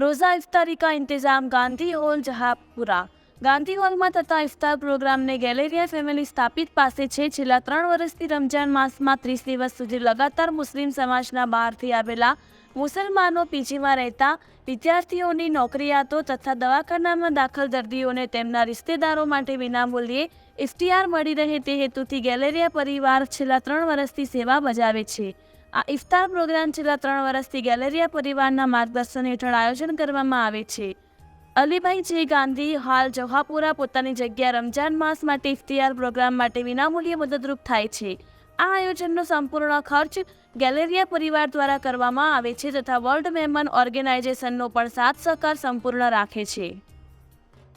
રોઝા ઇફ્તારી કા ઇંતજામ ગાંધી હોલ જહાપુરા. ગાંધી હોલમાં થતા ઇફતાર પ્રોગ્રામને ગેલેરિયા ફેમિલી સ્થાપિત પાસે છે. છેલ્લા ત્રણ વર્ષથી રમજાન માસમાં ત્રીસ દિવસ સુધી લગાતાર મુસ્લિમ સમાજના બહારથી આવેલા મુસલમાનો પીજીમાં રહેતા વિદ્યાર્થીઓની નોકરિયાતો તથા દવાખાનામાં દાખલ દર્દીઓને તેમના રિશ્તેદારો માટે વિનામૂલ્યે ઇફ્તિયાર મળી રહે તે હેતુથી ગેલેરિયા પરિવાર છેલ્લા ત્રણ વર્ષથી સેવા બજાવે છે. આ ઇફતાર પ્રોગ્રામ છેલ્લા ત્રણ વર્ષથી ગેલેરિયા પરિવારના માર્ગદર્શન હેઠળ આયોજન કરવામાં આવે છે. અલીભાઈ જે ગાંધી હાલ જહાપુરા પોતાની જગ્યા રમજાન માસ માટે ઇફ્તિયાર પ્રોગ્રામ માટે વિનામૂલ્યે મદદરૂપ થાય છે. આ આયોજનનો સંપૂર્ણ ખર્ચ ગેલેરિયા પરિવાર દ્વારા કરવામાં આવે છે તથા વર્લ્ડ મહેમાન ઓર્ગેનાઇઝેશનનો પણ સાથ સહકાર સંપૂર્ણ રાખે છે.